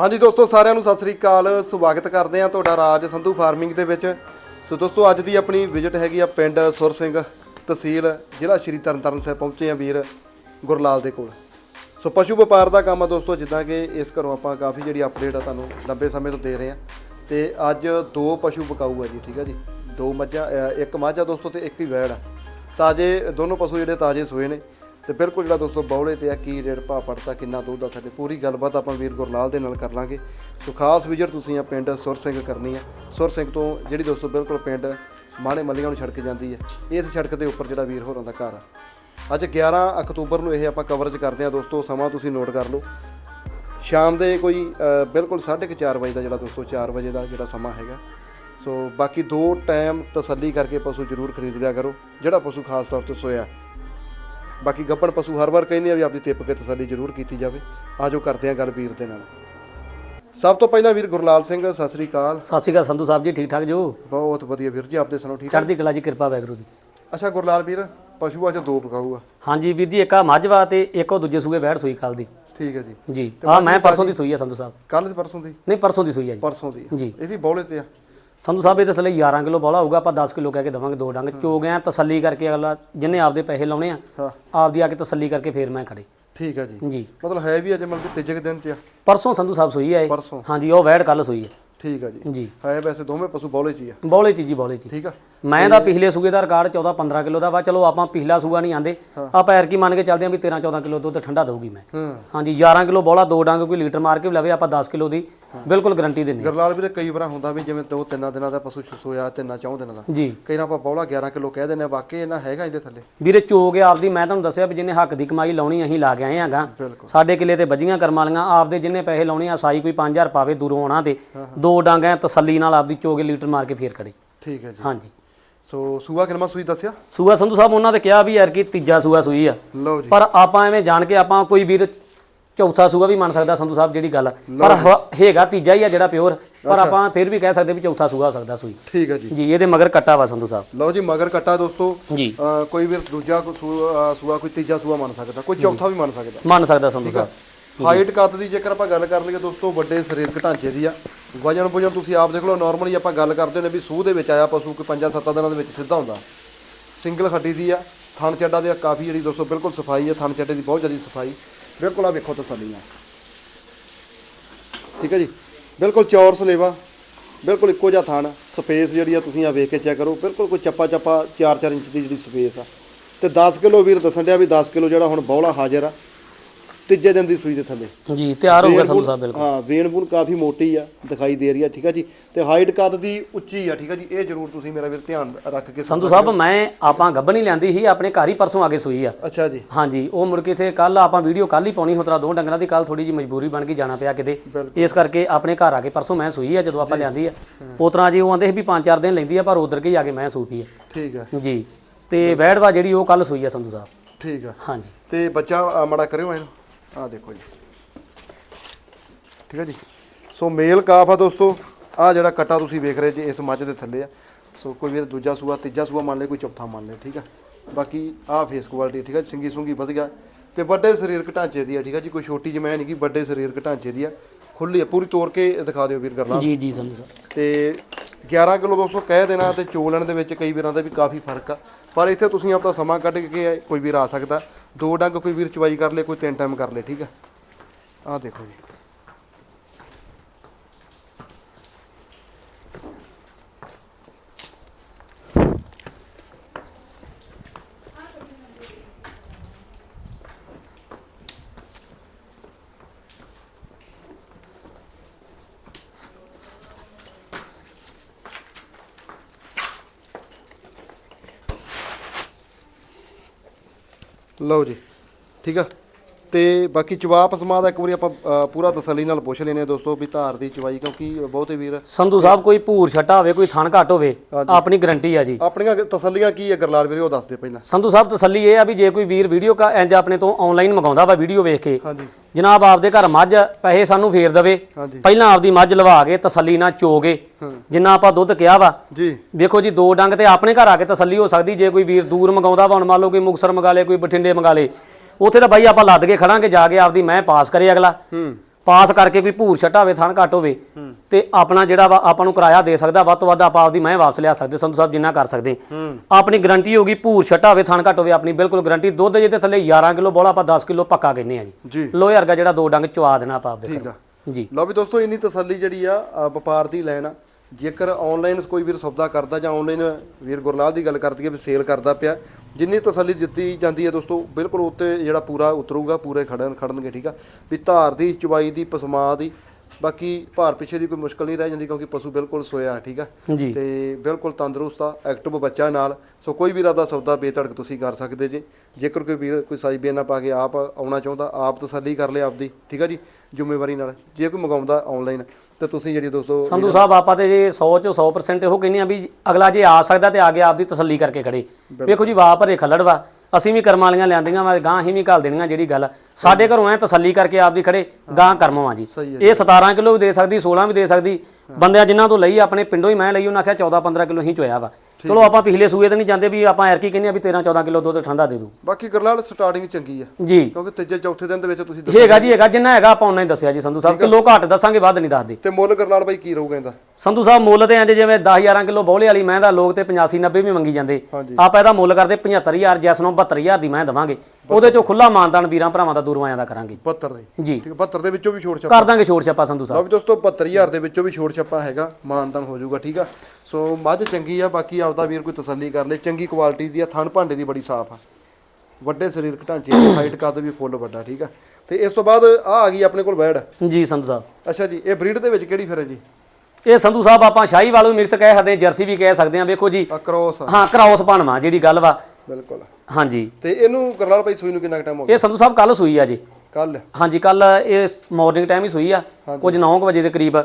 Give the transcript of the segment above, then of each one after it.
ਹਾਂਜੀ ਦੋਸਤੋ, ਸਾਰਿਆਂ ਨੂੰ ਸਤਿ ਸ੍ਰੀ ਅਕਾਲ। ਸਵਾਗਤ ਕਰਦੇ ਆ ਤੁਹਾਡਾ ਰਾਜ ਸੰਧੂ ਫਾਰਮਿੰਗ ਦੇ ਵਿੱਚ। ਸੋ ਦੋਸਤੋ, ਅੱਜ ਦੀ ਆਪਣੀ ਵਿਜ਼ਿਟ ਹੈਗੀ ਆ ਪਿੰਡ ਸੁਰ ਸਿੰਘ ਤਹਿਸੀਲ, ਜ਼ਿਲ੍ਹਾ ਸ਼੍ਰੀ ਤਰਨਤਾਰਨ ਸਾਹਿਬ ਪਹੁੰਚੇ ਆ ਵੀਰ ਗੁਰਲਾਲ ਦੇ ਕੋਲ। ਸੋ ਪਸ਼ੂ ਵਪਾਰ ਦਾ ਕੰਮ ਆ ਦੋਸਤੋ, ਜਿੱਦਾਂ ਕਿ ਇਸ ਘਰੋਂ ਆਪਾਂ ਕਾਫੀ ਜਿਹੜੀ ਅਪਡੇਟ ਆ ਤੁਹਾਨੂੰ ਲੰਬੇ ਸਮੇਂ ਤੋਂ ਦੇ ਰਹੇ ਆ ਤੇ ਅੱਜ ਦੋ ਪਸ਼ੂ ਪਕਾਊ ਆ ਜੀ, ਠੀਕ ਆ ਜੀ? ਦੋ ਮੱਝਾਂ ਇੱਕ ਮੱਝ ਆ ਦੋਸਤੋ ਤੇ ਇੱਕ ਹੀ ਵੈੜ ਆ। ਤਾਜੇ, ਦੋਨੋਂ ਪਸ਼ੂ ਜਿਹੜੇ ਤਾਜੇ ਸੋਏ ਨੇ। ਤੇ ਬਿਲਕੁਲ ਜਿਹੜਾ ਦੋਸਤੋ ਬੌਲੇ ਤੇ ਆ ਕੀ ਰੇਟ ਭਾਅ ਪੜਤਾ ਕਿੰਨਾ ਦੁੱਧ ਆ ਸਾਡੇ ਪੂਰੀ ਗੱਲਬਾਤ ਆਪਾਂ ਵੀਰ ਗੁਰਲਾਲ ਦੇ ਨਾਲ ਕਰ ਲਾਂਗੇ। ਸੋ ਖਾਸ ਵਿਜ਼ਿਟ ਤੁਸੀਂ ਆ ਪਿੰਡ ਸੁਰ ਸਿੰਘ ਕਰਨੀ ਆ। ਸੁਰ ਸਿੰਘ ਤੋਂ ਜਿਹੜੀ ਦੋਸਤੋ ਬਿਲਕੁਲ ਪਿੰਡ ਮਾਣੇ ਮੱਲੀਆਂ ਨੂੰ ਛੜਕ ਜਾਂਦੀ ਹੈ ਇਸ ਸੜਕ ਦੇ ਉੱਪਰ ਜਿਹੜਾ ਵੀਰ ਹੋਰਾਂ ਦਾ ਘਰ ਆ। ਅੱਜ 11 ਅਕਤੂਬਰ ਨੂੰ ਇਹ ਆਪਾਂ ਕਵਰੇਜ ਕਰਦੇ ਆ ਦੋਸਤੋ ਸਮਾਂ ਤੁਸੀਂ ਨੋਟ ਕਰ ਲਓ। ਸ਼ਾਮ ਦੇ ਕੋਈ ਅ, ਬਿਲਕੁਲ 4:30 ਵਜੇ ਦਾ ਜਿਹੜਾ ਦੋਸਤੋ 4 ਵਜੇ ਦਾ ਜਿਹੜਾ ਸਮਾਂ ਹੈਗਾ। ਸੋ ਬਾਕੀ ਦੋ ਟਾਈਮ ਤਸੱਲੀ ਕਰਕੇ ਪਸ਼ੂ ਜ਼ਰੂਰ ਖਰੀਦ ਲਿਆ ਕਰੋ ਜਿਹੜਾ ਪਸ਼ੂ ਖਾਸ ਤੌਰ ਤੇ ਸੋਇਆ। ਬਾਕੀ ਗੱਪਣ ਪਸ਼ੂ ਹਰ ਵਾਰ ਕਹਿੰਦੇ ਆ ਵੀ ਆਪਣੀ ਤਿੱਪ ਕੇ ਤਸੱਲੀ ਜ਼ਰੂਰ ਕੀਤੀ ਜਾਵੇ। ਆਜੋ ਕਰਦੇ ਆ ਗੱਲ ਵੀਰ ਦੇ ਨਾਲ। ਸਭ ਤੋਂ ਪਹਿਲਾਂ ਵੀਰ ਗੁਰਲਾਲ ਸਿੰਘ ਸਤਿ ਸ੍ਰੀ ਅਕਾਲ। ਸਤਿ ਸ਼੍ਰੀ ਅਕਾਲ ਸੰਧੂ ਸਾਹਿਬ ਜੀ ਠੀਕ ਠਾਕ ਜੋ ਬਹੁਤ ਵਧੀਆ ਵੀਰ ਜੀ ਆਪਦੇ ਸੁਣਾਓ ਠੀਕ ਚੜ੍ਹਦੀ ਕਲਾ ਜੀ ਕਿਰਪਾ ਵੈਗਰੂ ਦੀ। ਅੱਛਾ ਗੁਰਲਾਲ ਵੀਰ ਪਸ਼ੂ ਅੱਜ ਦੋ ਪਕਾਊਗਾ। ਹਾਂਜੀ ਵੀਰ ਜੀ ਇੱਕ ਆ ਮੱਝਵਾ ਤੇ ਇੱਕ ਉਹ ਦੂਜੇ ਸੂਏ ਬੈਠ ਸੂਈ ਕੱਲ ਦੀ। ਠੀਕ ਹੈ ਜੀ। ਜੀ ਆ ਮੈਂ ਪਰਸੋਂ ਦੀ ਸੂਈ ਆ ਸੰਧੂ ਸਾਹਿਬ। ਕੱਲ ਦੀ ਪਰਸੋਂ ਦੀ? ਨਹੀਂ ਪਰਸੋਂ ਦੀ ਸੂਈ ਆ ਜੀ। ਪਰਸੋਂ ਦੀ ਆ। ਜੀ। ਇਹ ਵੀ ਬੌਲੇ ਤੇ ਆ। ਸੰਧੂ ਸਾਹਿਬ ਇਹਦੇ ਥੱਲੇ 11 ਕਿਲੋ ਬੋਲਾ ਹੋਊਗਾ ਆਪਾਂ 10 ਕਿਲੋ ਕਹਿ ਕੇ ਦਵਾਂਗੇ ਦੋ ਡੰਗ। ਚੋ ਗਿਆ ਤਸੱਲੀ ਕਰਕੇ ਅਗਲਾ ਜਿੰਨੇ ਆਪਦੇ ਪੈਸੇ ਲਾਉਣੇ ਆ ਹਾਂ। ਆਪਦੀ ਆ ਕੇ ਤਸੱਲੀ ਕਰਕੇ ਫੇਰ ਮੈਂ ਖੜੇ। ਠੀਕ ਹੈ ਜੀ। ਜੀ। ਮਤਲਬ ਹੈ ਵੀ ਅਜੇ ਮਤਲਬ ਕਿ ਤੀਜੇ ਕੁ ਦਿਨ ਚ ਆ? ਪਰਸੋਂ ਸੰਧੂ ਸਾਹਿਬ ਸੂਈ ਆ ਇਹ ਪਰਸੋਂ। ਹਾਂਜੀ ਉਹ ਵੈੜ ਕੱਲ ਸੂਈ ਹੈ ਠੀਕ ਹੈ ਜੀ। ਜੀ। ਹੈ ਵੈਸੇ ਦੋਵੇਂ ਪਸ਼ੂ ਬੌਲੇ ਚ ਹੀ ਆ। ਬੋਲੇ ਚ ਜੀ ਬੋਲੇ ਚ ਠੀਕ ਆ। ਮੈਂ ਦਾ ਪਿਛਲੇ ਸੂਏ ਦਾ ਰਿਕਾਰਡ 14 15 ਕਿਲੋ ਦਾ ਵਾ ਚਲੋ ਆਪਾਂ ਪਿਛਲਾ ਸੂਆ ਨਹੀਂ ਆਂਦੇ। ਆਪਾਂ ਐਰਕੀ ਮੰਨ ਕੇ ਚੱਲਦੇ ਆਂ ਵੀ 13 14 ਕਿਲੋ ਦੁੱਧ ਠੰਡਾ ਦਊਗੀ ਮੈਂ। ਹਾਂਜੀ 11 ਕਿਲੋ ਬੋਲਾ ਦੋ ਡੰਗ ਕੋਈ ਲੀਟਰ ਮਾਰ ਕੇ ਲਵੇ ਆਪਾਂ 10 ਕਿਲੋ ਦੀ ਬਿਲਕੁਲ ਗਾਰੰਟੀ ਦਿੰਦੇ। ਗਰਲਾਲ ਵੀਰੇ ਕਈ ਵਾਰ ਹੁੰਦਾ ਵੀ ਜਿਵੇਂ ਦੋ ਤਿੰਨਾਂ ਦਿਨਾਂ ਦਾ ਪਸ਼ੂ ਸੋਇਆ ਤਿੰਨਾਂ ਚੌਂ ਦਿਨਾਂ ਦਾ। ਜੀ। ਕਈ ਵਾਰ ਆਪਾਂ ਬੌਲਾ 11 ਕਿਲੋ ਕਹਿ ਦਿੰਦੇ ਆ ਵਾਕਈ ਇਹਨਾਂ ਹੈਗਾ ਇਹਦੇ ਥੱਲੇ। ਵੀਰੇ ਚੋ ਕੇ ਆਪਦੀ ਮੈਂ ਤੁਹਾਨੂੰ ਦੱਸਿਆ ਵੀ ਜਿਹਨੇ ਹੱਕ ਦੀ ਕਮਾਈ ਲਾਉਣੀ ਅਸੀਂ ਲਾ ਕੇ ਆਏ ਆਂਗਾ ਸਾਡੇ ਕਿੱਲੇ ਤੇ ਵੱਜੀਆਂ ਕਰਮਾਂ ਵਾਲੀਆਂ ਆਪਦੇ ਜਿੰਨੇ ਪੈਸੇ ਲਾਉਣੇ ਆ ਸਾਈ ਕੋਈ 5000 ਪਾਵੇ ਦੂਰੋਂ ਆਉਣਾ ਤੇ ਦੋ ਡੰਗ ਤਸੱਲੀ ਨਾਲ ਆਪਦੀ ਚੋ ਕੇ ਲੀਟਰ ਮਾਰ ਕੇ ਫੇਰ ਖੜੇ। ਠੀਕ ਹੈ ਜੀ। ਹਾਂਜੀ। ਸੋ ਸੂਆ ਕਿਨਮਾ ਸੂਈ ਦੱਸਿਆ? ਸੂਆ ਸੰਧੂ ਸਾਹਿਬ ਉਹਨਾਂ ਨੇ ਕਿਹਾ ਵੀ ਯਾਰ ਕੀ ਤੀਜਾ ਸੂਆ ਸੂਈ ਆ। ਲਓ ਜੀ। ਪਰ ਆਪਾਂ ਐਵੇਂ ਜਾਣ ਕੇ ਆਪਾਂ ਕੋਈ ਵੀਰ ਚੌਥਾ ਸੂਆ ਵੀ ਮੰਨ ਸਕਦਾ ਸੰਧੂ ਸਾਹਿਬ ਜਿਹੜੀ ਗੱਲ। ਪਰ ਹ- ਹੈਗਾ ਤੀਜਾ ਹੀ ਆ ਜਿਹੜਾ ਪਿਓਰ। ਪਰ ਆਪਾਂ ਫਿਰ ਵੀ ਕਹਿ ਸਕਦੇ ਵੀ ਚੌਥਾ ਸੂਆ ਹੋ ਸਕਦਾ ਸੂਈ। ਠੀਕ ਹੈ ਜੀ। ਜੀ ਇਹਦੇ ਮਗਰ ਕੱਟਾ ਵਾ ਸੰਧੂ ਸਾਹਿਬ। ਲਓ ਜੀ ਮਗਰ ਕੱਟਾ ਦੋਸਤੋ। ਜੀ। ਕੋਈ ਵੀ ਦੂਜਾ ਸੂ- ਅਹ ਸੂਆ ਕੋਈ ਤੀਜਾ ਸੂਆ ਮੰਨ ਸਕਦਾ। ਕੋਈ ਚੌਥਾ ਵੀ ਮੰਨ ਸਕਦਾ। ਮੰਨ ਸਕਦਾ ਸੰਧੂ ਸਾਹਿਬ। ਹਾਈਟ ਕੱਦ ਦੀ ਜੇਕਰ ਆਪਾਂ ਗੱਲ ਕਰ ਲਈਏ ਦੋਸਤੋ ਵੱਡੇ ਸਰੀਰਕ ਢਾਂਚੇ ਦੀ ਆ। ਵਜਨ ਵਜਨ ਤੁਸੀਂ ਆਪ ਦੇਖ ਲਓ ਨਾਰਮਲੀ ਆਪਾਂ ਗੱਲ ਕਰਦੇ ਨੇ ਵੀ ਸੂਹ ਦੇ ਵਿੱਚ ਆਇਆ ਪਸ਼ੂ ਕੋਈ 5-7 ਦਿਨਾਂ ਦੇ ਵਿੱਚ ਸਿੱਧਾ ਹੁੰਦਾ। ਸਿੰਗਲ ਹੱਡੀ ਦੀ ਆ, ਥਣ ਚੱਡਾ ਦੇ ਕਾਫੀ ਜਿਹੜੀ ਦੋਸਤੋ ਬਿਲਕੁਲ ਸਫ਼ਾਈ ਆ, ਥਣ ਚੱਡੇ ਦੀ ਬਹੁਤ ਜ਼ਿਆਦਾ ਸਫ਼ਾਈ। ਬਿਲਕੁਲ ਆ ਵੇਖੋ ਤਸੱਲੀ ਆ। ਠੀਕ ਹੈ ਜੀ? ਬਿਲਕੁਲ ਚੌਰ ਸਲੇਵਾ, ਬਿਲਕੁਲ ਇੱਕੋ ਜਿਹਾ ਥਣ, ਸਪੇਸ ਜਿਹੜੀ ਆ ਤੁਸੀਂ ਆ ਵੇਖ ਕੇ ਚੈੱਕ ਕਰੋ, ਬਿਲਕੁਲ ਕੋਈ ਚੱਪਾ ਚੱਪਾ 4-4 ਇੰਚ ਦੀ ਜਿਹੜੀ ਸਪੇਸ ਆ। ਤੇ 10 ਕਿਲੋ ਵੀਰ ਦੱਸਣ ਡਿਆ ਵੀ 10 ਕਿਲੋ ਜਿਹੜਾ ਹੁਣ ਬੌਲਾ ਹਾਜ਼ਰ ਆ। ਤੀਜੇ ਦਿਨ ਦੀ ਸੂਈ ਦੇ ਥੱਲੇ। ਜੀ ਤਿਆਰ ਹੋਊਗਾ ਸੰਧੂ ਸਾਹਿਬ ਬਿਲਕੁਲ। ਹਾਂ ਵੇਨ ਬੂਨ ਕਾਫੀ ਮੋਟੀ ਆ ਦਿਖਾਈ ਦੇ ਰਹੀ ਆ ਠੀਕ ਆ ਜੀ? ਤੇ ਹਾਈਟ ਕੱਦ ਦੀ ਉੱਚੀ ਆ ਠੀਕ ਆ ਜੀ? ਇਹ ਜ਼ਰੂਰ ਤੁਸੀਂ ਮੇਰਾ ਵੀਰ ਧਿਆਨ ਰੱਖ ਕੇ ਸੰਧੂ ਸਾਹਿਬ ਮੈਂ ਆਪਾਂ ਗੱਬਨ ਹੀ ਲਿਆਂਦੀ ਸੀ ਆਪਣੇ ਘਰ ਹੀ ਪਰਸੋਂ ਆ ਕੇ ਸੂਈ ਆ। ਅੱਛਾ ਜੀ। ਹਾਂਜੀ ਉਹ ਮੁੜ ਕੇ ਇੱਥੇ ਕੱਲ ਆਪਾਂ ਵੀਡੀਓ ਕੱਲ ਹੀ ਪਾਉਣੀ ਹੋਤਰਾ ਦੋ ਡੰਗਰਾਂ ਦੀ ਕੱਲ ਥੋੜੀ ਜੀ ਮਜਬੂਰੀ ਬਣ ਗਈ ਜਾਣਾ ਪਿਆ ਕਿਤੇ। ਇਸ ਕਰਕੇ ਆਪਣੇ ਘਰ ਆ ਕੇ ਪਰਸੋਂ ਮੈਂ ਸੂਈ ਆ ਜਦੋਂ ਆਪਾਂ ਲਿਆਂਦੀ ਆ। ਉਤਰਾ ਜੀ ਉਹ ਆਂਦੇ ਸੀ ਵੀ 5-4 ਦਿਨ ਲੈਂਦੀ ਆ ਪਰ ਉਧਰ ਕੇ ਹੀ ਆ ਕੇ ਮੈਂ ਸੂਪੀ ਆ। ਠੀਕ ਆ। ਜੀ ਤੇ ਵੈੜਵਾ ਜਿਹੜੀ ਉਹ ਕੱਲ ਸੂਈ ਆ ਸੰਧੂ ਸਾਹਿਬ। ਠੀਕ ਆ। ਹਾਂਜੀ। ਤੇ ਬੱਚਾ ਮਾੜਾ ਕਰਿਓ ਇਹਨੂੰ ਆ ਦੇਖੋ ਜੀ। ਠੀਕ ਆ ਜੀ। ਸੋ ਮੇਲ ਕਾਫ ਆ ਦੋਸਤੋ। ਆ ਜਿਹੜਾ ਕਟਾ ਤੁਸੀਂ ਵੇਖ ਰਹੇ ਜੀ ਇਸ ਮੱਝ ਦੇ ਥੱਲੇ ਆ। ਸੋ ਕੋਈ ਵੀਰ ਦੂਜਾ ਸੂਆ ਤੀਜਾ ਸੂਆ ਮੰਨ ਲੈ ਕੋਈ ਚੌਥਾ ਮੰਨ ਲੈ ਠੀਕ ਆ। ਬਾਕੀ ਆ ਫੇਸ ਕੁਆਲਿਟੀ ਠੀਕ ਆ ਸਿੰਗੀ ਸੁੰਗੀ ਵਧੀਆ। ਤੇ ਵੱਡੇ ਸਰੀਰਕ ਢਾਂਚੇ ਦੀ ਆ ਠੀਕ ਆ ਜੀ ਕੋਈ ਛੋਟੀ ਜਿਹੀ ਮੈਂ ਨਹੀਂ ਕਿ ਵੱਡੇ ਸਰੀਰਕ ਢਾਂਚੇ ਦੀ ਆ। ਖੁੱਲੀ ਆ ਪੂਰੀ ਤੋੜ ਕੇ ਦਿਖਾ ਦਿਓ ਵੀਰ ਕਰਨਾ ਜੀ ਜੀ ਸਾਹਿਬ ਤੇ 11 ਕਿਲੋ ਦੋਸਤੋ ਕਹਿ ਦੇਣਾ ਤੇ ਚੋਲਣ ਦੇ ਵਿੱਚ ਕਈ ਵੀਰਾਂ ਦਾ ਵੀ ਕਾਫੀ ਫ਼ਰਕ ਆ। ਪਰ ਇੱਥੇ ਤੁਸੀਂ ਆਪਣਾ ਸਮਾਂ ਕੱਢ ਕੇ ਕੋਈ ਵੀਰ ਆ ਸਕਦਾ। ਦੋ ਡੰਗ ਕੋਈ ਵੀਰ ਚਵਾਈ ਕਰ ਲੇ, ਕੋਈ ਤਿੰਨ ਟਾਈਮ ਕਰ ਲੇ, ਠੀਕ ਆ? ਆਹ ਦੇਖੋ ਜੀ। ਲਓ ਜੀ ਠੀਕ ਆ? ਤੇ ਬਾਕੀ ਚਵਾਪ ਸਮਾ ਦਾ ਇੱਕ ਵਾਰੀ ਆਪਾਂ ਅ, ਪੂਰਾ ਤਸੱਲੀ ਨਾਲ ਪੁੱਛ ਲੈਨੇ ਦੋਸਤੋ ਵੀ ਧਾਰ ਦੀ ਚਵਾਈ ਕਿਉਂਕਿ ਬਹੁਤੇ ਵੀਰ ਸੰਧੂ ਸਾਹਿਬ ਕੋਈ ਭੂਰ ਛੱਟਾ ਹੋਵੇ ਕੋਈ ਥਣ ਘੱਟ ਹੋਵੇ ਆਪਣੀ ਗਰੰਟੀ ਆ ਜੀ। ਆਪਣੀਆਂ ਤਸੱਲੀਆਂ ਕੀ ਆ ਗਰਲਾਲ ਵੀਰੇ ਉਹ ਦੱਸ ਦੇ ਪਹਿਲਾਂ। ਸੰਧੂ ਸਾਹਿਬ ਤਸੱਲੀ ਇਹ ਆ ਵੀ ਜੇ ਕੋਈ ਵੀਰ ਵੀਡੀਓ ਕਾ ਇੰਜ ਆਪਣੇ ਤੋਂ ਆਨਲਾਈਨ ਮੰਗਾਉਂਦਾ ਵਾ ਵੀਡੀਓ ਵੇਖ ਕੇ ਹਾਂਜੀ ਜਨਾਬ ਆਪਦੇ ਘਰ ਮੱਝ ਪੈਸੇ ਸਾਨੂੰ ਫੇਰ ਦੇਵੇ। ਹਾਂਜੀ। ਪਹਿਲਾਂ ਆਪਦੀ ਮੱਝ ਲਵਾ ਕੇ ਤਸੱਲੀ ਨਾਲ ਚੋਗੇ। ਜਿੰਨਾ ਆਪਾਂ ਦੁੱਧ ਕਿਹਾ ਵਾ ਜੀ। ਵੇਖੋ ਜੀ ਦੋ ਡੰਗ ਤੇ ਆਪਣੇ ਘਰ ਆ ਕੇ ਤਸੱਲੀ ਹੋ ਸਕਦੀ ਜੇ ਕੋਈ ਵੀਰ ਦੂਰ ਮੰਗਾਉਂਦਾ ਵਾ ਹੁਣ ਮੰਨ ਲਓ ਕੋਈ ਮੁਕਸਰ ਮੰਗਾ ਲੇ ਕੋਈ ਬਠਿੰਡੇ ਮੰਗਾ ਲੇ। ਉੱਥੇ ਤਾਂ ਬਾਈ ਆਪਾਂ ਲੱਦ ਕੇ ਖੜਾਂਗੇ ਜਾ ਕੇ ਆਪਦੀ ਮੈਂ ਪਾਸ ਕਰੇ ਅਗਲਾ। ਹੂੰ। ਪਾਸ ਕਰਕੇ ਕੋਈ ਭੂਰ ਛੱਟਾ ਹੋਵੇ ਥਣ ਘੱਟ ਹੋਵੇ ਤੇ ਆਪਣਾ ਜਿਹੜਾ ਵਾ ਆਪਾਂ ਨੂੰ ਕਿਰਾਇਆ ਦੇ ਸਕਦਾ ਵੱਧ ਤੋਂ ਵੱਧ ਆਪਾਂ ਆਪਦੀ ਮੈਂ ਵਾਪਸ ਲਿਆ ਸਕਦੇ ਸੰਧੂ ਸਾਹਿਬ ਜਿੰਨਾ ਕਰ ਸਕਦੇ। ਆਪਣੀ ਗਾਰੰਟੀ ਹੋਗੀ ਭੂਰ ਛੱਟਾ ਹੋਵੇ ਥਣ ਘੱਟ ਹੋਵੇ ਆਪਣੀ ਬਿਲਕੁਲ ਗਾਰੰਟੀ ਦੁੱਧ ਜੇ ਤੇ ਥੱਲੇ 11 ਕਿਲੋ ਬੋਲਾ ਆਪਾਂ 10 ਕਿਲੋ ਪੱਕਾ ਕਹਿੰਦੇ ਆ ਜੀ। ਲੋਹੇ ਵਰਗਾ ਜਿਹੜਾ ਦੋ ਡੰਗ ਚਵਾ ਦੇਣਾ ਆਪਾਂ ਆਪਦੇ ਠੀਕ ਆ। ਜੀ। ਲਓ ਵੀ ਦੋਸਤੋ ਇੰਨੀ ਤਸੱਲੀ ਜਿਹੜੀ ਆ ਆ ਵਪਾਰ ਦੀ ਲੈਣ ਆ ਜੇਕਰ ਆਨਲਾਈਨ ਕੋਈ ਵੀਰ ਸੌਦਾ ਕਰਦਾ ਜਾਂ ਆਨਲਾਈਨ ਵੀਰ ਗੁਰਲਾਲ ਦੀ ਗੱਲ ਕਰਦੀ ਹੈ ਵੀ ਸੇਲ ਕਰਦਾ ਪਿਆ ਜਿੰਨੀ ਤਸੱਲੀ ਦਿੱਤੀ ਜਾਂਦੀ ਹੈ ਦੋਸਤੋ ਬਿਲਕੁਲ ਉੱਤੇ ਜਿਹੜਾ ਪੂਰਾ ਉਤਰੂਗਾ ਪੂਰੇ ਖੜਨ ਖੜਨਗੇ ਠੀਕ ਆ? ਵੀ ਧਾਰ ਦੀ ਚਵਾਈ ਦੀ ਪਸਮਾ ਦੀ ਬਾਕੀ ਭਾਰ ਪਿੱਛੇ ਦੀ ਕੋਈ ਮੁਸ਼ਕਲ ਨਹੀਂ ਰਹਿ ਜਾਂਦੀ ਕਿਉਂਕਿ ਪਸ਼ੂ ਬਿਲਕੁਲ ਸੋਇਆ ਠੀਕ ਆ? ਤੇ ਬਿਲਕੁਲ ਤੰਦਰੁਸਤ ਆ ਐਕਟਿਵ ਬੱਚਾ ਨਾਲ। ਸੋ ਕੋਈ ਵੀ ਦਾ ਸੌਦਾ ਬੇਧੜਕ ਤੁਸੀਂ ਕਰ ਸਕਦੇ ਜੀ। ਜੇਕਰ ਕੋਈ ਵੀਰ ਕੋਈ ਸਾਈ ਬੇਨਾ ਪਾ ਕੇ ਆਪ ਆਉਣਾ ਚਾਹੁੰਦਾ ਆਪ ਤਸੱਲੀ ਕਰ ਲੈ ਆਪਦੀ ਠੀਕ ਆ ਜੀ? ਜ਼ਿੰਮੇਵਾਰੀ ਨਾਲ। ਜੇ ਕੋਈ ਮੰਗਾਉਂਦਾ ਆਨਲਾਈਨ ਤੇ ਤੁਸੀਂ ਜਿਹੜੀ ਦੋਸਤੋ ਸੰਧੂ ਸਾਹਿਬ ਆਪਾਂ ਤੇ ਜੇ 100 ਚੋਂ 100% ਇਹੋ ਕਹਿੰਦੇ ਆ ਵੀ ਅਗਲਾ ਜੇ ਆ ਸਕਦਾ ਤੇ ਆ ਕੇ ਆਪਦੀ ਤਸੱਲੀ ਕਰਕੇ ਖੜੇ। ਵੇਖੋ ਜੀ ਵਾਹ ਭਰੇ ਖੱਲੜ ਵਾ। ਅਸੀਂ ਵੀ ਕਰਮ ਵਾਲੀਆਂ ਲਿਆਂਦੀਆਂ ਵਾ ਗਾਂ ਹੀ ਵੀ ਘੱਲ ਦੇਣੀਆਂ ਜਿਹੜੀ ਗੱਲ। ਸਾਡੇ ਘਰੋਂ ਐ ਤਸੱਲੀ ਕਰਕੇ ਆਪਦੀ ਖੜੇ ਗਾਂ ਕਰਮ ਵਾ ਜੀ। ਇਹ 17 ਕਿਲੋ ਵੀ ਦੇ ਸਕਦੀ 16 ਵੀ ਦੇ ਸਕਦੀ। ਬੰਦਿਆਂ ਜਿਨ੍ਹਾਂ ਤੋਂ ਲਈ ਆਪਣੇ ਪਿੰਡੋਂ ਹੀ ਮੈਂ ਲਈ ਉਹਨਾਂ ਆਖਿਆ 14 15 ਕਿਲੋ ਹੀ ਚੋਇਆ ਵਾ। ਚਲੋ ਆਪਾਂ ਪਿਛਲੇ ਸੂਏ ਤੇ ਨਹੀਂ ਜਾਂਦੇ ਵੀ ਆਪਾਂ ਐਰਕੀ ਕਹਿੰਦੇ ਆ ਵੀ 13 14 ਕਿਲੋ ਦੁੱਧ ਠੰਡਾ ਦੇ ਦੂ ਬਾਕੀ ਗਰਲਾਲ ਸਟਾਰਟਿੰਗ ਚੰਗੀ ਆ। ਜੀ। ਕਿਉਂਕਿ ਤੀਜੇ ਚੌਥੇ ਦਿਨ ਦੇ ਵਿੱਚ ਤੁਸੀਂ ਹੈਗਾ ਜੀ ਹੈਗਾ ਜਿੰਨਾ ਹੈਗਾ ਆਪਾਂ ਉਹਨਾਂ ਹੀ ਦੱਸਿਆ ਜੀ ਸੰਧੂ ਸਾਹਿਬ। ਕਿਲੋ ਘੱਟ ਦੱਸਾਂਗੇ ਵੱਧ ਨਹੀਂ ਦੱਸਦੇ। ਤੇ ਮੁੱਲ ਗਰਲਾਲ ਬਾਈ ਕੀ ਰਹੂਗਾ ਇਹਦਾ? ਸੰਧੂ ਸਾਹਿਬ ਮੁੱਲ ਤੇ ਇੰਜ ਜਿਵੇਂ 10 11 ਕਿਲੋ ਬੌਲੇ ਵਾਲੀ ਮੈਂ ਦਾ ਲੋਕ ਤੇ 85 90 ਵੀ ਮੰਗੀ ਜਾਂਦੇ। ਆਪਾਂ ਇਹਦਾ ਮੁੱਲ ਕਰਦੇ 75000 ਜੈਸ ਨੂੰ 72000 ਦੀ ਮੈਂ ਦਵਾਂਗੇ। ਉਹਦੇ ਚੋਂ ਖੁੱਲਾ ਮਾਨਦਾਨ ਵੀਰਾਂ ਭਰਾਵਾਂ ਦਾ ਦੂਰੋਂ ਆਇਆਂ ਦਾ ਕਰਾਂਗੇ। 72 ਦੇ। ਜੀ। ਠੀਕ ਹੈ 72 ਦੇ ਵਿੱਚੋਂ ਵੀ ਛੋੜ ਛੱਪਾ। ਕਰ ਦਾਂਗੇ ਛੋੜ ਛੱਪਾ ਸੰਧੂ ਸਾਹਿਬ। ਲਓ ਦੋਸਤੋ 72000 ਦੇ ਵਿੱਚੋਂ ਵੀ ਛੋੜ ਛੱਪਾ ਹੈਗਾ ਮਾਨਤਨ ਹੋ ਜਾਊਗਾ ਠੀਕ ਆ। ਸੋ ਮੱਝ ਚੰਗੀ ਆ ਬਾਕੀ ਆਪਦਾ ਵੀਰ ਕੋਈ ਤਸੱਲੀ ਕਰ ਲੇ। ਚੰਗੀ ਕੁਆਲਿਟੀ ਦੀ ਆ ਥਣ ਭਾਂਡੇ ਦੀ ਬੜੀ ਸਾਫ਼ ਆ। ਵੱਡੇ ਸਰੀਰਕ ਢਾਂਚੇ ਦੀ ਹਾਈਟ ਕੱਦ ਵੀ ਫੁੱਲ ਵੱਡਾ ਠੀਕ ਆ। ਤੇ ਇਸ ਤੋਂ ਬਾਅਦ ਆ ਆ ਗਈ ਆਪਣੇ ਕੋਲ ਵੈੜ। ਜੀ ਸੰਧੂ ਸਾਹਿਬ। ਅੱਛਾ ਜੀ ਇਹ ਬਰੀਡ ਦੇ ਵਿੱਚ ਕਿਹੜੀ ਫਿਰ ਹੈ ਜੀ? ਇਹ ਸੰਧੂ ਸਾਹਿਬ ਆਪਾਂ ਸ਼ਾਹੀ ਵਾਲੂ ਮਿਕਸ ਕਹਿ ਸਕਦੇ ਹਾਂ ਜਰਸੀ ਵੀ ਕਹਿ ਸਕਦੇ ਹਾਂ। ਵੇਖੋ ਜੀ। ਕ੍ਰੋਸ ਹਾਂ ਕਰਾਉਸ ਬਣਵਾ ਜਿਹੜੀ ਗੱਲ ਵਾ। ਬਿਲਕੁਲ। ਹਾਂਜੀ। ਤੇ ਇਹਨੂੰ ਗਰਲਾਲ ਭਾਈ ਸੂਈ ਨੂੰ ਕਿੰਨਾ ਟਾਈਮ ਹੋ ਗਿਆ? ਇਹ ਸੰਧੂ ਸਾਹਿਬ ਕੱਲ ਸੂਈ ਆ ਜੀ। ਕੱਲ ਹਾਂਜੀ ਕੱਲ ਇਹ ਮਾਰਨਿੰਗ ਟਾਈਮ ਹੀ ਸੂਈ ਆ। ਕੁਝ 9 ਵਜੇ ਦੇ ਕਰੀਬ।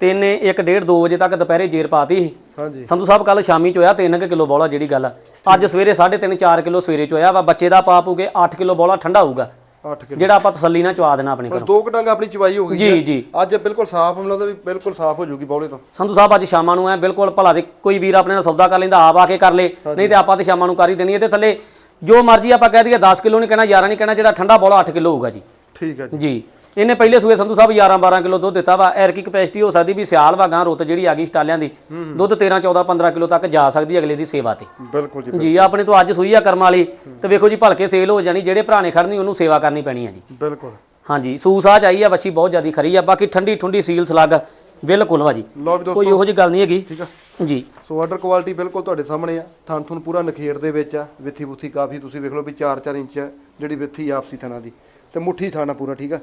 ਤੇ ਇਹਨੇ 1 1.5 2 ਵਜੇ ਤੱਕ ਦੁਪਹਿਰੇ ਜੇਰ ਪਾਤੀ ਸੀ। ਹਾਂਜੀ। ਸੰਧੂ ਸਾਹਿਬ ਕੱਲ ਸ਼ਾਮੀ ਚ ਹੋਇਆ 3 ਕਿਲੋ ਬੋਲਾ ਜਿਹੜੀ ਗੱਲ ਆ। ਅੱਜ ਸਵੇਰੇ 3.5 4 ਕਿਲੋ ਸਵੇਰੇ ਚ ਹੋਇਆ ਵਾ ਬੱਚੇ ਦਾ ਪਾ ਪੂਗੇ 8 ਕਿਲੋ ਬੋਲਾ ਠੰਡਾ ਹੋਊਗਾ। 8 ਕਿਲੋ। ਜਿਹੜਾ ਆਪਾਂ ਤਸੱਲੀ ਨਾਲ ਚਵਾ ਦੇਣਾ ਆਪਣੇ ਘਰੋਂ। ਦੋ ਕਟਾਂਗਾ ਆਪਣੀ ਚਵਾਈ ਹੋ ਗਈ ਜੀ। ਜੀ। ਅੱਜ ਬਿਲਕੁਲ ਸਾਫ਼ ਮਿਲਦਾ ਵੀ ਬਿਲਕੁਲ ਸਾਫ਼ ਹੋ ਜੂਗੀ ਬੌਲੇ ਤੋਂ। ਸੰਧੂ ਸਾਹਿਬ ਅੱਜ ਸ਼ਾਮਾਂ ਨੂੰ ਐ ਬਿਲਕੁਲ ਭਲਾ ਦੇ ਕੋਈ ਵੀਰ ਆਪਣੇ ਨਾਲ ਸੌਦਾ ਕਰ ਲੈਂਦਾ ਆਪ ਆ ਕੇ ਕਰ ਲੇ। ਨਹੀਂ ਤੇ ਆਪਾਂ ਤੇ ਸ਼ਾਮਾਂ ਨੂੰ ਕਰ ਹੀ ਦੇਣੀ ਹੈ ਤੇ ਥੱਲੇ ਜੋ ਮਰਜ਼ੀ ਆਪਾਂ ਕਹਿ ਦਈਏ 10 ਕਿਲੋ ਨਹੀਂ ਕਹਿਣਾ 11 ਨਹੀਂ ਕਹਿਣਾ ਜਿਹੜਾ ਠੰਡਾ ਬੋਲਾ 8 ਕਿਲੋ ਹੋਊਗਾ ਜੀ। ਠੀਕ ਹੈ ਜੀ। ਇਹਨੇ ਪਹਿਲੇ ਸੂਏ ਸੰਧੂ ਸਾਹਿਬ 11 12 ਕਿਲੋ ਦੁੱਧ ਦਿੱਤਾ ਵਾ ਐਰ ਕੀ ਕਪੈਸਿਟੀ ਹੋ ਸਕਦੀ ਵੀ ਸਿਆਲ ਵਾ ਗਾਂ ਰੁੱਤ ਜਿਹੜੀ ਆ ਗਈ ਸਟਾਲਿਆਂ ਦੀ ਦੁੱਧ 13 14 15 ਕਿਲੋ ਤੱਕ ਜਾ ਸਕਦੀ ਅਗਲੇ ਦੀ ਸੇਵਾ ਤੇ। ਬਿਲਕੁਲ ਜੀ ਜੀ ਆਪਣੇ ਤੋਂ ਅੱਜ ਸੂਈ ਆ ਕਰਮ ਵਾਲੀ ਤੇ ਵੇਖੋ ਜੀ ਭਲਕੇ ਸੇਲ ਹੋ ਜਾਣੀ ਜਿਹੜੇ ਭਰਾ ਨੇ ਖੜਨੀ ਉਹਨੂੰ ਸੇਵਾ ਕਰਨੀ ਪੈਣੀ ਆ ਜੀ। ਬਿਲਕੁਲ। ਹਾਂਜੀ ਸੂਸਾਚ ਆਈ ਆ ਵੱਛੀ ਬਹੁਤ ਜ਼ਿਆਦੀ ਖਰੀ ਆ ਬਾਕੀ ਠੰਡੀ ਠੁੰਡੀ ਸੀਲ ਸਲੱਗ ਬਿਲਕੁਲ ਵਾ ਜੀ। ਲਓ ਵੀ ਦੋਸਤੋ ਕੋਈ ਉਹੋ ਜੀ ਗੱਲ ਨਹੀਂ ਹੈਗੀ। ਠੀਕ ਆ। ਜੀ। ਸੋ ਆਰਡਰ ਕੁਆਲਿਟੀ ਬਿਲਕੁਲ ਤੁਹਾਡੇ ਸਾਹਮਣੇ ਆ ਥਣ ਥੁਣ ਪੂਰਾ ਨਖੇੜ ਦੇ ਵਿੱਚ ਆ ਵਿੱਥੀ ਬੁੱਥੀ ਕਾਫੀ ਤੁਸੀਂ ਵੇਖ ਲਓ ਵੀ 4-4 ਇੰਚ ਜਿਹੜੀ ਵਿੱਥੀ ਆਪਸੀ ਥਣਾ ਦੀ ਤੇ ਮੁੱਠੀ ਥਾਣਾ ਪੂਰਾ ਠੀਕ ਆ।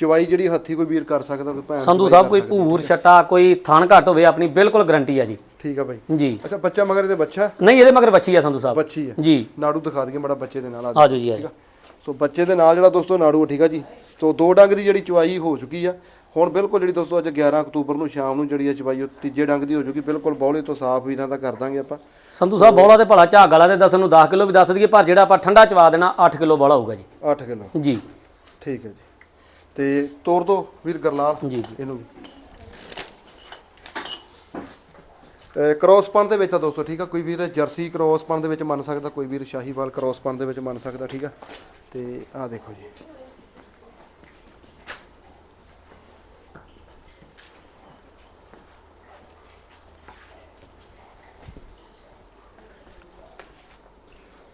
ਚਵਾਈ ਜਿਹੜੀ ਹੱਥੀ ਕੋਈ ਵੀਰ ਕਰ ਸਕਦਾ ਕੋਈ ਭੈਣ ਸੰਧੂ ਸਾਹਿਬ ਕੋਈ। ਭੂਰ ਛੱਟਾ ਕੋਈ ਥਣ ਘੱਟ ਹੋਵੇ ਆਪਣੀ ਬਿਲਕੁਲ ਗਰੰਟੀ ਆ ਜੀ। ਠੀਕ ਆ ਬਾਈ। ਜੀ। ਅੱਛਾ ਬੱਚਾ ਮਗਰ ਇਹਦੇ ਬੱਚਾ? ਨਹੀਂ ਇਹਦੇ ਮਗਰ ਵੱਛੀ ਆ ਸੰਧੂ ਸਾਹਿਬ। ਬੱਚੀ ਆ। ਜੀ। ਨਾੜੂ ਦਿਖਾ ਦਈਏ ਮੜਾ ਬੱਚੇ ਦੇ ਨਾਲ ਆ ਆਜੋ ਜੀ ਆਜੋ ਸੋ ਬੱਚੇ ਦੇ ਨਾਲ ਜਿਹੜਾ ਦੋਸਤੋ ਨਾੜੂ ਆ ਠੀਕ ਆ ਜੀ। ਸੋ ਦੋ ਡੰਗ ਦੀ ਜਿਹੜੀ ਚਵਾਈ ਹੋ ਚੁੱਕੀ ਆ। ਹੁਣ ਬਿਲਕੁਲ ਜਿਹੜੀ ਦੋਸਤੋ ਅੱਜ 11 ਅਕਤੂਬਰ ਨੂੰ ਸ਼ਾਮ ਨੂੰ ਜਿਹੜੀ ਆ ਚਵਾਈ ਉਹ ਤੀਜੇ ਡੰਗ ਦੀ ਹੋ ਚੁੱਕੀ ਬਿਲਕੁਲ ਬੌਲੇ ਤੋਂ ਸਾਫ਼ ਵੀਰਾਂ ਦਾ ਕਰ ਦਾਂਗੇ ਆਪਾਂ। ਸੰਧੂ ਸਾਹਿਬ ਬੋਲਾ ਤੇ ਭਲਾ ਝਾਗ ਵਾਲਾ ਤੇ ਦੱਸਣ ਨੂੰ 10 ਕਿਲੋ ਵੀ ਦੱਸ ਦਈਏ ਪਰ ਜਿਹੜਾ ਆਪਾਂ ਠੰਡਾ ਚਵਾ ਦੇਣਾ 8 ਕਿਲੋ ਬੋਲਾ ਹੋਊਗਾ ਜੀ। 8 ਕਿਲੋ। ਜੀ। ਠੀਕ ਹੈ ਜੀ। ਤੇ ਤੋਰ ਦੋ ਵੀਰ ਗਰਲਾਲ ਜੀ ਜੀ। ਇਹਨੂੰ ਵੀ। ਕ੍ਰੋਸਪਨ ਦੇ ਵਿੱਚ ਆ ਦੋਸਤੋ ਠੀਕ ਆ? ਕੋਈ ਵੀਰ ਜਰਸੀ ਕ੍ਰੋਸਪਨ ਦੇ ਵਿੱਚ ਮੰਨ ਸਕਦਾ ਕੋਈ ਵੀਰ ਸ਼ਾਹੀਵਾਲ ਕ੍ਰੋਸਪਨ ਦੇ ਵਿੱਚ ਮੰਨ ਸਕਦਾ ਠੀਕ ਆ? ਤੇ ਆਹ ਦੇਖੋ ਜੀ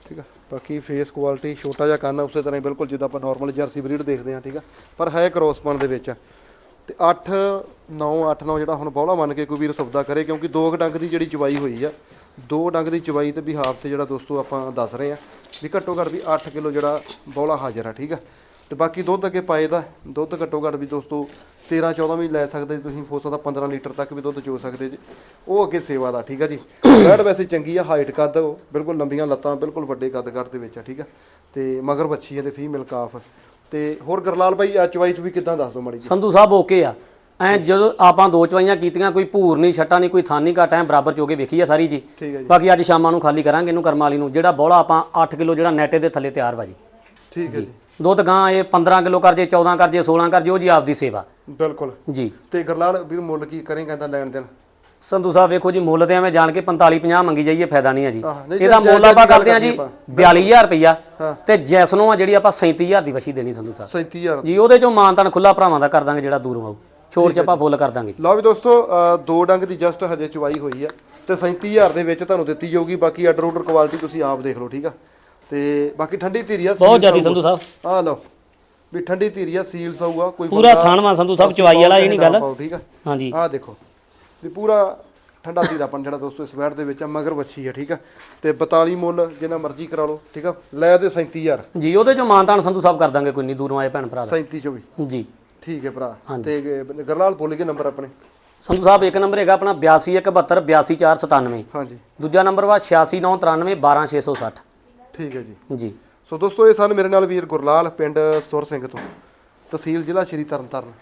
ਠੀਕ ਆ ਬਾਕੀ ਫੇਸ ਕੁਆਲਿਟੀ ਛੋਟਾ ਜਿਹਾ ਕੰਨ ਉਸੇ ਤਰ੍ਹਾਂ ਹੀ ਬਿਲਕੁਲ ਜਿੱਦਾਂ ਆਪਾਂ ਨਾਰਮਲ ਜਰਸੀ ਬਰੀਡ ਦੇਖਦੇ ਹਾਂ, ਠੀਕ ਆ? ਪਰ ਹੈ ਕਰੋਸਪਨ ਦੇ ਵਿੱਚ। ਆ ਤੇ 8 9 8 9 ਜਿਹੜਾ ਹੁਣ ਬੌਲਾ ਮੰਨ ਕੇ ਕੋਈ ਵੀਰ ਸੌਦਾ ਕਰੇ, ਕਿਉਂਕਿ ਦੋ ਕੁ ਡੰਗ ਦੀ ਜਿਹੜੀ ਚਵਾਈ ਹੋਈ ਆ, ਦੋ ਡੰਗ ਦੀ ਚਵਾਈ ਤੇ ਵੀ ਹਾਫ ਤੇ ਜਿਹੜਾ ਦੋਸਤੋ ਆਪਾਂ ਦੱਸ ਰਹੇ ਆ ਵੀ ਘੱਟੋ ਘੱਟ ਵੀ 8 ਕਿਲੋ ਜਿਹੜਾ ਬੌਲਾ ਹਾਜ਼ਰ ਆ, ਠੀਕ ਆ? ਤੇ ਬਾਕੀ ਦੁੱਧ ਅੱਗੇ ਪਾਏ ਦਾ ਦੁੱਧ ਘੱਟੋ ਘੱਟ ਵੀ ਦੋਸਤੋ 13 14 ਵੀ ਲੈ ਸਕਦੇ ਤੁਸੀਂ ਹੋ ਸਕਦਾ 15 ਲੀਟਰ ਤੱਕ ਵੀ ਦੁੱਧ ਚੋ ਸਕਦੇ ਜੀ। ਉਹ ਅੱਗੇ ਸੇਵਾ ਦਾ ਠੀਕ ਆ ਜੀ। ਬੈਡ ਵੈਸੇ ਚੰਗੀ ਆ ਹਾਈਟ ਕੱਦ ਉਹ ਬਿਲਕੁਲ ਲੰਬੀਆਂ ਲੱਤਾਂ ਬਿਲਕੁਲ ਵੱਡੇ ਕੱਦ ਕਰ ਦੇ ਵਿੱਚ ਆ ਠੀਕ ਆ। ਤੇ ਮਗਰ ਬੱਚੀ ਆ ਤੇ ਫੀਮੇਲ ਕਾਫ ਤੇ ਹੋਰ ਗਰਲਾਲ ਭਾਈ ਆ ਚਵਾਈ ਚ ਵੀ ਕਿਦਾਂ ਦੱਸ ਦਿਓ ਮਾੜੀ ਜੀ। ਸੰਧੂ ਸਾਹਿਬ ਓਕੇ ਆ। ਐ ਜਦੋਂ ਆਪਾਂ ਦੋ ਚਵਾਈਆਂ ਕੀਤੀਆਂ ਕੋਈ ਭੂਰ ਨਹੀਂ ਛੱਟਾ ਨਹੀਂ ਕੋਈ ਥਾਨੀ ਘਾਟ ਐ ਬਰਾਬਰ ਚੋਕੇ ਵੇਖੀ ਆ ਸਾਰੀ ਜੀ। ਠੀਕ ਹੈ ਜੀ। ਬਾਕੀ ਅੱਜ ਸ਼ਾਮਾਂ ਨੂੰ ਖਾਲੀ ਕਰਾਂਗੇ ਇਹਨੂੰ ਕਰਮ ਵਾਲੀ ਨੂੰ ਜਿਹੜਾ ਬੋਲਾ ਆਪਾਂ 8 ਕਿਲੋ ਜਿਹੜਾ ਨੈਟੇ ਦੇ ਥੱਲੇ ਤਿਆਰ ਵਾ ਜੀ। ਠੀਕ ਹੈ ਜੀ। ਦੁੱਧ ਗਾਂ ਇਹ 15 ਕਿਲੋ ਕਰ ਜੇ 14 ਕਰ ਜੇ 16 ਕਰ ਜੇ ਉਹ ਜੀ ਆਪਦੀ ਸੇਵਾ। ਬਿਲਕੁਲ। ਜੀ। ਤੇ ਗਰਲਾਲ ਵੀਰ ਮੁੱਲ ਕੀ ਕਰੇਗਾ ਇਹਦਾ ਲੈਣ ਦੇਣ? ਸੰਧੂ ਸਾਹਿਬ ਵੇਖੋ ਜੀ ਮੁੱਲ ਤੇ ਐਵੇਂ ਜਾਣ ਕੇ 45 50 ਮੰਗੀ ਜਾਈਏ ਫਾਇਦਾ ਨਹੀਂ ਹੈ ਜੀ। ਇਹਦਾ ਮੁੱਲ ਆਪਾਂ ਕਰਦੇ ਹਾਂ ਜੀ ਕਰੀਏ 42000 ਰੁਪਈਆ। ਹਾਂ। ਤੇ ਜੈਸਨੋ ਆ ਜਿਹੜੀ ਆਪਾਂ 37000 ਦੀ ਵਸ਼ੀ ਦੇਣੀ ਸੰਧੂ ਸਾਹਿਬ। 37000 ਜੀ ਉਹਦੇ ਚੋਂ ਮਾਨਤਾਨ ਖੁੱਲਾ ਭਰਾਵਾਂ ਦਾ ਕਰ ਦਾਂਗੇ ਜਿਹੜਾ ਦੂਰੋਂ ਆਊ ਛੋੜ ਚ ਆਪਾਂ ਫੁੱਲ ਕਰ ਦਾਂਗੇ। ਲਓ ਵੀ ਦੋਸਤੋ ਦੋ ਡੰਗ ਦੀ ਜਸਟ ਹਜੇ ਚੁਵਾਈ ਹੋਈ ਆ ਤੇ 37000 ਦੇ ਵਿੱਚ ਤੁਹਾਨੂੰ ਦਿੱਤੀ ਜਾਊਗੀ ਬਾਕੀ ਆਰਡਰ ਆਰਡਰ ਕੁਆਲਿਟੀ ਤੁਸੀਂ ਆਪ ਦੇਖ ਲਓ ਠੀਕ ਆ? ਤੇ ਬਾਕੀ ਠੰਡੀ ਧੀਰੀ ਆ ਬਹੁਤ ਜ਼ਿਆਦੀ ਸੰਧੂ ਸਾਹਿਬ। ਆ ਲਓ ਵੀ ਠੰਡੀ ਧੀਰੀ ਆ ਸੀਲ ਸਊਗਾ ਕੋਈ ਪੂਰਾ ਥਾਣਵਾ ਸੰਧੂ ਸਾਹਿਬ ਚਵਾਈ ਵਾਲਾ ਇਹ ਨਹੀਂ ਗੱਲ। ਠੀਕ ਆ? ਹਾਂਜੀ। ਆ ਦੇਖੋ ਤੇ ਪੂਰਾ ਠੰਡਾ ਧੀਰਾਪਨ ਜਿਹੜਾ ਦੋਸਤੋ ਇਸ ਵੈਟ ਦੇ ਵਿੱਚ ਆ ਮਗਰ ਵੱਛੀ ਆ ਠੀਕ ਆ? ਤੇ 42 ਮੁੱਲ ਜਿੰਨਾ ਮਰਜ਼ੀ ਕਰਾ ਲਓ ਠੀਕ ਆ? ਲੈ ਤੇ 37000 ਜੀ ਉਹਦੇ ਚੋਂ ਮਾਨਤਾਨ ਸੰਧੂ ਸਾਹਿਬ ਕਰ ਦਾਂਗੇ ਕੋਈ ਨਹੀਂ ਦੂਰੋਂ ਆਏ ਭੈਣ ਭਰਾ ਦਾ। 37 ਚੋਂ ਵੀ ਜੀ। ਠੀਕ ਹੈ ਭਰਾ। ਤੇ ਗਰਲਾਲ ਬੋਲ ਕੇ ਨੰਬਰ ਆਪਣੇ? ਸੰਧੂ ਸਾਹਿਬ ਇੱਕ ਨੰਬਰ ਹੈਗਾ ਆਪਣਾ 8271 82497 ਹਾਂਜੀ। ਦੂਜਾ ਨੰਬਰ ਵਾ 8693 12660 ਠੀਕ ਹੈ ਜੀ। ਜੀ। ਸੋ ਦੋਸਤੋ ਇਹ ਸਨ ਮੇਰੇ ਨਾਲ ਵੀਰ ਗੁਰਲਾਲ ਪਿੰਡ ਸੁਰ ਸਿੰਘ ਤੋਂ ਤਹਿਸੀਲ ਜ਼ਿਲ੍ਹਾ ਸ਼੍ਰੀ ਤਰਨਤਾਰਨ।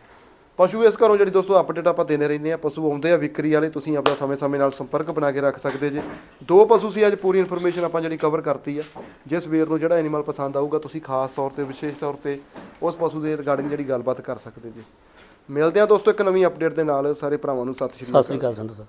ਪਸ਼ੂ ਇਸ ਘਰੋਂ ਜਿਹੜੀ ਦੋਸਤੋ ਅਪਡੇਟ ਆਪਾਂ ਦਿੰਦੇ ਰਹਿੰਦੇ ਆ ਪਸ਼ੂ ਆਉਂਦੇ ਆ ਵਿਕਰੀ ਵਾਲੇ ਤੁਸੀਂ ਆਪਣਾ ਸਮੇਂ-ਸਮੇਂ ਨਾਲ ਸੰਪਰਕ ਬਣਾ ਕੇ ਰੱਖ ਸਕਦੇ ਜੇ। ਦੋ ਪਸ਼ੂ ਸੀ ਅੱਜ ਪੂਰੀ ਇਨਫੋਰਮੇਸ਼ਨ ਆਪਾਂ ਜਿਹੜੀ ਕਵਰ ਕਰਤੀ ਆ। ਜਿਸ ਵੀਰ ਨੂੰ ਜਿਹੜਾ ਐਨੀਮਲ ਪਸੰਦ ਆਊਗਾ ਤੁਸੀਂ ਖਾਸ ਤੌਰ ਤੇ ਵਿਸ਼ੇਸ਼ ਤੌਰ ਤੇ ਉਸ ਪਸ਼ੂ ਦੇ ਰਿਗਾਰਡਿੰਗ ਜਿਹੜੀ ਗੱਲਬਾਤ ਕਰ ਸਕਦੇ ਜੇ। ਮਿਲਦੇ ਆ ਦੋਸਤੋ ਇੱਕ ਨਵੀਂ ਅਪਡੇਟ ਦੇ ਨਾਲ। ਸਾਰੇ ਭਰਾਵਾਂ ਨੂੰ ਸਤਿ ਸ਼੍ਰੀ ਅਕਾਲ। ਸਤਿ ਸ੍ਰੀ ਅਕਾਲ ਸੰਧੂ ਸਾਹਿਬ